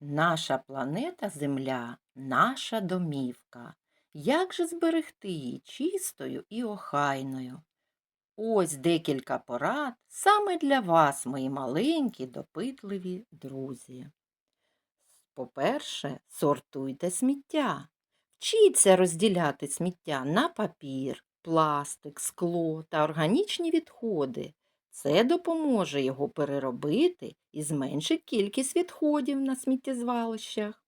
Наша планета Земля наша домівка. Як же зберегти її чистою і охайною? Ось декілька порад саме для вас, мої маленькі, допитливі друзі. По-перше, сортуйте сміття. Вчіться розділяти сміття на папір, пластик, скло та органічні відходи. Це допоможе його переробити і зменшить кількість відходів на сміттєзвалищах.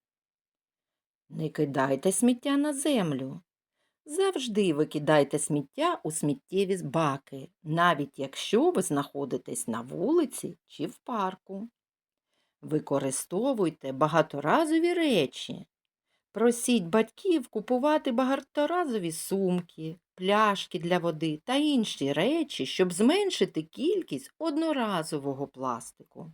Не кидайте сміття на землю. Завжди викидайте сміття у сміттєві баки, навіть якщо ви знаходитесь на вулиці чи в парку. Використовуйте багаторазові речі. Просіть батьків купувати багаторазові сумки, пляшки для води та інші речі, щоб зменшити кількість одноразового пластику.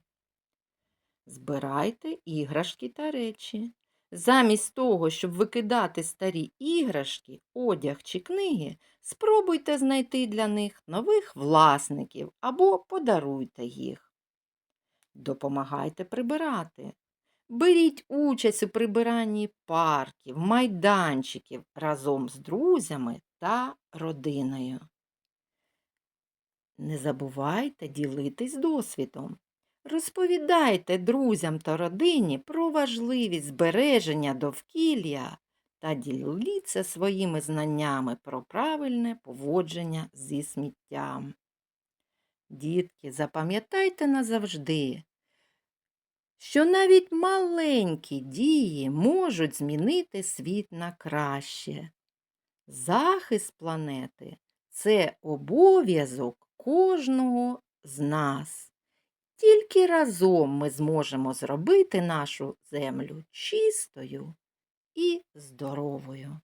Збирайте іграшки та речі. Замість того, щоб викидати старі іграшки, одяг чи книги, спробуйте знайти для них нових власників або подаруйте їх. Допомагайте прибирати. Беріть участь у прибиранні парків, майданчиків разом з друзями та родиною. Не забувайте ділитись досвідом. Розповідайте друзям та родині про важливість збереження довкілля та діліться своїми знаннями про правильне поводження зі сміттям. Дітки, запам'ятайте назавжди, що навіть маленькі дії можуть змінити світ на краще. Захист планети це обов'язок кожного з нас. Тільки разом ми зможемо зробити нашу землю чистою і здоровою.